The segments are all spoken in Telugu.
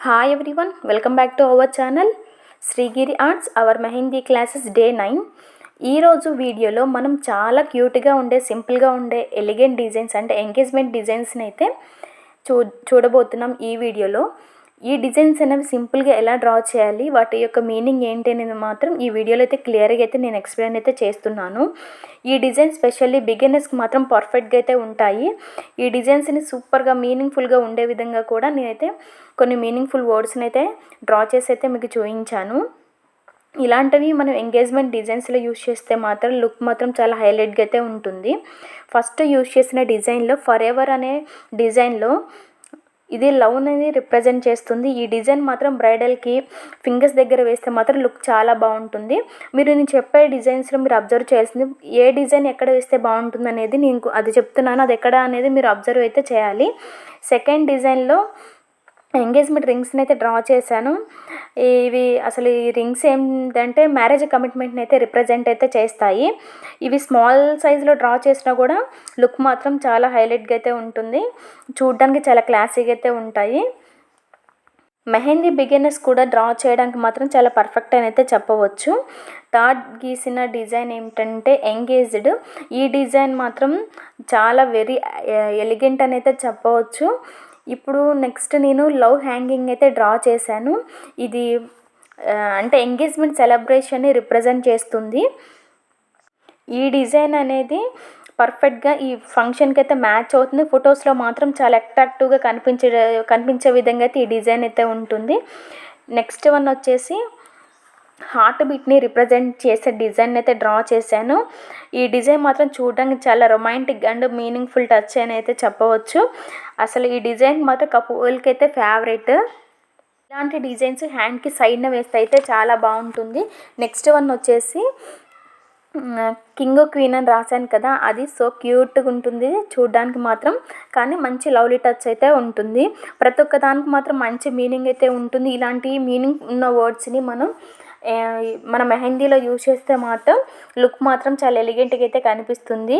Hi everyone welcome back to our channel Srigiri arts our mehndi classes day nine ఈరోజు వీడియోలో మనం చాలా క్యూట్గా ఉండే సింపుల్గా ఉండే ఎలిగెంట్ డిజైన్స్ అంటే ఎంగేజ్మెంట్ డిజైన్స్ని అయితే చూ చూడబోతున్నాం ఈ వీడియోలో. ఈ డిజైన్స్ అనేవి సింపుల్గా ఎలా డ్రా చేయాలి వాటి యొక్క మీనింగ్ ఏంటి అనేది మాత్రం ఈ వీడియోలో అయితే క్లియర్గా అయితే నేను ఎక్స్ప్లెయిన్ అయితే చేస్తున్నాను. ఈ డిజైన్ స్పెషల్లీ బిగినర్స్కి మాత్రం పర్ఫెక్ట్గా అయితే ఉంటాయి. ఈ డిజైన్స్ని సూపర్గా మీనింగ్ఫుల్గా ఉండే విధంగా కూడా నేనైతే కొన్ని మీనింగ్ఫుల్ వర్డ్స్ని అయితే డ్రా చేసి అయితే మీకు చూపించాను. ఇలాంటివి మనం ఎంగేజ్మెంట్ డిజైన్స్లో యూస్ చేస్తే మాత్రం లుక్ మాత్రం చాలా హైలైట్గా అయితే ఉంటుంది. ఫస్ట్ యూజ్ చేసిన డిజైన్లో ఫర్ ఎవర్ అనే డిజైన్లో ఇది లవ్ అనేది రిప్రజెంట్ చేస్తుంది. ఈ డిజైన్ మాత్రం బ్రైడల్కి ఫింగర్స్ దగ్గర వేస్తే మాత్రం లుక్ చాలా బాగుంటుంది. మీరు నేను చెప్పే డిజైన్స్లో మీరు అబ్జర్వ్ చేయాల్సింది ఏ డిజైన్ ఎక్కడ వేస్తే బాగుంటుంది అనేది నేను అది చెప్తున్నాను. అది ఎక్కడ అనేది మీరు అబ్జర్వ్ అయితే చేయాలి. సెకండ్ డిజైన్లో ఎంగేజ్మెంట్ రింగ్స్ని అయితే డ్రా చేశాను. ఇవి అసలు ఈ రింగ్స్ ఏంటంటే మ్యారేజ్ కమిట్మెంట్ని అయితే రిప్రజెంట్ అయితే చేస్తాయి. ఇవి స్మాల్ సైజులో డ్రా చేసినా కూడా లుక్ మాత్రం చాలా హైలైట్గా అయితే ఉంటుంది. చూడడానికి చాలా క్లాసీగా అయితే ఉంటాయి. మెహందీ బిగినర్స్ కూడా డ్రా చేయడానికి మాత్రం చాలా పర్ఫెక్ట్ అని అయితే చెప్పవచ్చు. థర్డ్ గీసిన డిజైన్ ఏమిటంటే ఎంగేజ్డ్. ఈ డిజైన్ మాత్రం చాలా వెరీ ఎలిగెంట్ అని అయితే చెప్పవచ్చు. ఇప్పుడు నెక్స్ట్ నేను లవ్ హ్యాంగింగ్ అయితే డ్రా చేశాను. ఇది అంటే ఎంగేజ్మెంట్ సెలబ్రేషన్ని రిప్రజెంట్ చేస్తుంది. ఈ డిజైన్ అనేది పర్ఫెక్ట్గా ఈ ఫంక్షన్కి అయితే మ్యాచ్ అవుతుంది. ఫొటోస్లో మాత్రం చాలా అట్రాక్టివ్గా కనిపించే కనిపించే విధంగా అయితే ఈ డిజైన్ అయితే ఉంటుంది. నెక్స్ట్ వన్ వచ్చేసి హార్ట్ బీట్ని రిప్రజెంట్ చేసే డిజైన్ అయితే డ్రా చేశాను. ఈ డిజైన్ మాత్రం చూడడానికి చాలా రొమాంటిక్ అండ్ మీనింగ్ఫుల్ టచ్ అని అయితే చెప్పవచ్చు. అసలు ఈ డిజైన్ మాత్రం కపూల్కి అయితే ఫేవరెట్. ఇలాంటి డిజైన్స్ హ్యాండ్కి సైడ్న వేస్తే అయితే చాలా బాగుంటుంది. నెక్స్ట్ వన్ వచ్చేసి కింగ్ క్వీన్ అని రాశాను కదా అది సో క్యూట్గా ఉంటుంది చూడడానికి మాత్రం. కానీ మంచి లవ్లీ టచ్ అయితే ఉంటుంది. ప్రతి ఒక్క దానికి మాత్రం మంచి మీనింగ్ అయితే ఉంటుంది. ఇలాంటి మీనింగ్ ఉన్న వర్డ్స్ని మనం మన మెహందీలో యూజ్ చేస్తే మాత్రం లుక్ మాత్రం చాలా ఎలిగెంట్గా అయితే కనిపిస్తుంది.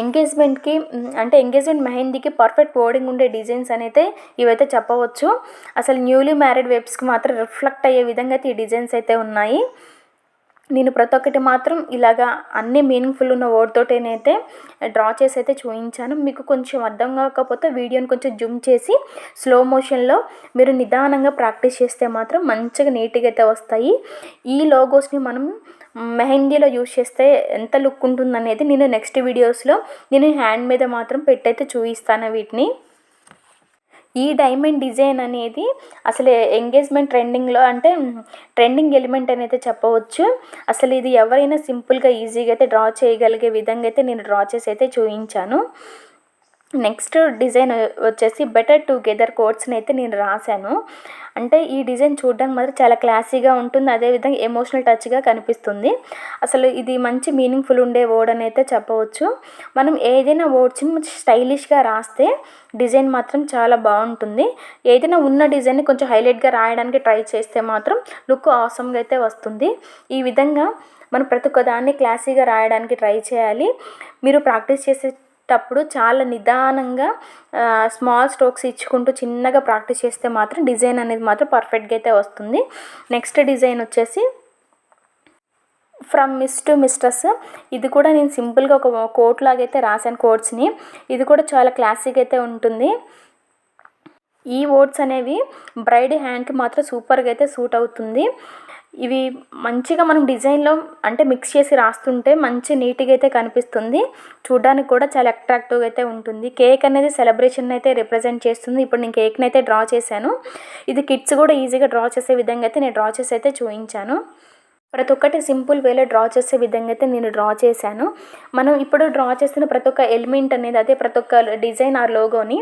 ఎంగేజ్మెంట్కి అంటే ఎంగేజ్మెంట్ మెహందీకి పర్ఫెక్ట్ వర్డింగ్ ఉండే డిజైన్స్ అయితే ఇవైతే చెప్పవచ్చు. అసలు న్యూలీ మ్యారీడ్ వెబ్స్కి మాత్రం రిఫ్లెక్ట్ అయ్యే విధంగా అయితే ఈ డిజైన్స్ అయితే ఉన్నాయి. నేను ప్రతి ఒక్కటి మాత్రం ఇలాగా అన్ని మీనింగ్ఫుల్ ఉన్న వర్డ్తోటైతే డ్రా చేసి అయితే చూపించాను మీకు కొంచెం అర్థం కాకపోతే వీడియోని కొంచెం జూమ్ చేసి స్లో మోషన్లో మీరు నిదానంగా ప్రాక్టీస్ చేస్తే మాత్రం మంచిగా నీట్గా అయితే వస్తాయి. ఈ లోగోస్ని మనం మెహందీలో యూజ్ చేస్తే ఎంత లుక్ ఉంటుంది అనేది నేను నెక్స్ట్ వీడియోస్లో నేను హ్యాండ్ మీద మాత్రం పెట్టయితే చూపిస్తాను వీటిని. ఈ డైమండ్ డిజైన్ అనేది అసలు ఎంగేజ్మెంట్ ట్రెండింగ్లో అంటే ట్రెండింగ్ ఎలిమెంట్ అని అయితే చెప్పవచ్చు. అసలు ఇది ఎవరైనా సింపుల్గా ఈజీగా అయితే డ్రా చేయగలిగే విధంగా అయితే నేను డ్రా చేసి అయితే చూపించాను నెక్స్ట్ డిజైన్ వచ్చేసి బెటర్ టుగెదర్ కోట్స్ని అయితే నేను రాశాను. అంటే ఈ డిజైన్ చూడడానికి మాత్రం చాలా క్లాసీగా ఉంటుంది అదేవిధంగా ఎమోషనల్ టచ్గా కనిపిస్తుంది. అసలు ఇది మంచి మీనింగ్ఫుల్ ఉండే వర్డ్ అని అయితే చెప్పవచ్చు. మనం ఏదైనా వర్డ్స్ని స్టైలిష్గా రాస్తే డిజైన్ మాత్రం చాలా బాగుంటుంది. ఏదైనా ఉన్న డిజైన్ని కొంచెం హైలైట్గా రాయడానికి ట్రై చేస్తే మాత్రం లుక్ ఆసమ్గా అయితే వస్తుంది. ఈ విధంగా మనం ప్రతి ఒక్క దాన్ని క్లాసీగా రాయడానికి ట్రై చేయాలి. మీరు ప్రాక్టీస్ చేసే అప్పుడు చాలా నిదానంగా స్మాల్ స్ట్రోక్స్ ఇచ్చుకుంటూ చిన్నగా ప్రాక్టీస్ చేస్తే మాత్రం డిజైన్ అనేది మాత్రం పర్ఫెక్ట్గా అయితే వస్తుంది. నెక్స్ట్ డిజైన్ వచ్చేసి ఫ్రమ్ మిస్ టు మిస్టర్స్ ఇది కూడా నేను సింపుల్గా ఒక కోట్ లాగైతే రాశాను కోట్స్ని ఇది కూడా చాలా క్లాసిక్ అయితే ఉంటుంది. ఈ ఓట్స్ అనేవి బ్రైడ్ హ్యాండ్కి మాత్రం సూపర్గా అయితే సూట్ అవుతుంది. ఇవి మంచిగా మనం డిజైన్లో అంటే మిక్స్ చేసి రాస్తుంటే మంచి నీట్గా అయితే కనిపిస్తుంది. చూడడానికి కూడా చాలా అట్రాక్టివ్గా అయితే ఉంటుంది. కేక్ అనేది సెలబ్రేషన్ అయితే రిప్రజెంట్ చేస్తుంది. ఇప్పుడు నేను కేక్ని అయితే డ్రా చేశాను. ఇది కిడ్స్ కూడా ఈజీగా డ్రా చేసే విధంగా అయితే నేను డ్రా చేసి అయితే చూపించాను. ప్రతి ఒక్కటి సింపుల్ వేలో డ్రా చేసే విధంగా అయితే నేను డ్రా చేశాను. మనం ఇప్పుడు డ్రా చేస్తున్న ప్రతి ఒక్క ఎలిమెంట్ అనేది అదే ప్రతి ఒక్క డిజైన్ ఆ లోగోని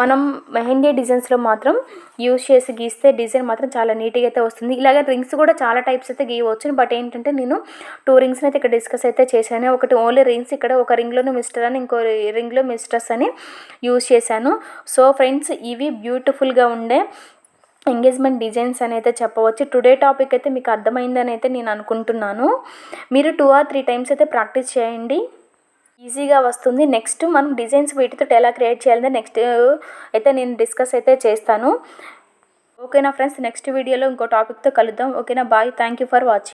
మనం మెహందీ డిజైన్స్లో మాత్రం యూజ్ చేసి గీస్తే డిజైన్ మాత్రం చాలా నీట్గా అయితే వస్తుంది. ఇలాగే రింగ్స్ కూడా చాలా టైప్స్ అయితే గీయవచ్చు బట్ ఏంటంటే నేను టూ రింగ్స్ని అయితే ఇక్కడ డిస్కస్ అయితే చేశాను. ఒకటి ఓన్లీ రింగ్స్ ఇక్కడ ఒక రింగ్లోనే మిస్టర్ అని ఇంకో రింగ్లో మిస్టర్స్ అని యూజ్ చేశాను. సో ఫ్రెండ్స్ ఇవి బ్యూటిఫుల్గా ఉండే ఎంగేజ్మెంట్ డిజైన్స్ అని అయితే చెప్పవచ్చు. టుడే టాపిక్ అయితే మీకు అర్థమైందని అయితే నేను అనుకుంటున్నాను. మీరు టూ ఆర్ త్రీ టైమ్స్ అయితే ప్రాక్టీస్ చేయండి. ఈజీగా వస్తుంది. నెక్స్ట్ మనం డిజైన్స్ వీటితో ఎలా క్రియేట్ చేయాలంటే నెక్స్ట్ అయితే నేను డిస్కస్ అయితే చేస్తాను. ఓకేనా ఫ్రెండ్స్ నెక్స్ట్ వీడియోలో ఇంకో టాపిక్తో కలుద్దాం. ఓకేనా bye thank you for watching